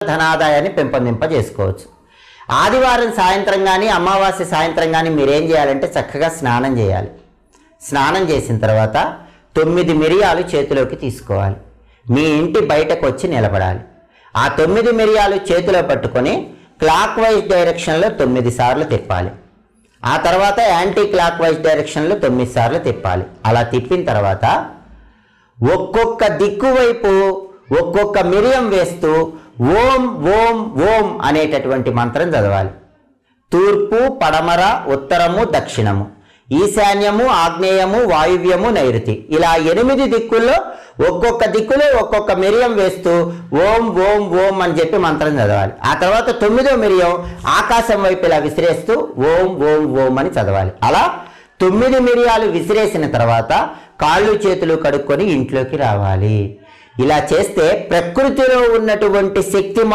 ధనాదాయాన్ని పెంపొందింపజేసుకోవచ్చు. ఆదివారం సాయంత్రం కానీ అమావాస్య సాయంత్రం కానీ మీరేం చేయాలంటే చక్కగా స్నానం చేయాలి. స్నానం చేసిన తర్వాత తొమ్మిది మిరియాలు చేతిలోకి తీసుకోవాలి. మీ ఇంటి బయటకు వచ్చి నిలబడాలి. ఆ తొమ్మిది మిరియాలు చేతిలో పట్టుకొని క్లాక్ వైజ్ డైరెక్షన్లో తొమ్మిది సార్లు తిప్పాలి. ఆ తర్వాత యాంటీ క్లాక్ వైజ్ డైరెక్షన్లో తొమ్మిది సార్లు తిప్పాలి. అలా తిప్పిన తర్వాత ఒక్కొక్క దిక్కు వైపు ఒక్కొక్క మిరియం వేస్తూ ఓం ఓం ఓం అనేటటువంటి మంత్రం చదవాలి. తూర్పు పడమర ఉత్తరము దక్షిణము. ఈశాన్యము ఆగ్నేయము వాయువ్యము నైరుతి. ఇలా ఎనిమిది దిక్కుల్లో ఒక్కొక్క దిక్కులో ఒక్కొక్క మిరియం వేస్తూ ఓం ఓం ఓం అని చెప్పి మంత్రం చదవాలి. ఆ తర్వాత తొమ్మిదో మిరియం ఆకాశం వైపు ఇలా విసిరేస్తూ ఓం ఓం ఓం అని చదవాలి. అలా తొమ్మిది మిరియాలు విసిరేసిన తర్వాత కాళ్ళు చేతులు కడుక్కొని ఇంట్లోకి రావాలి. ఇలా చేస్తే ప్రకృతిలో ఉన్నటువంటి శక్తి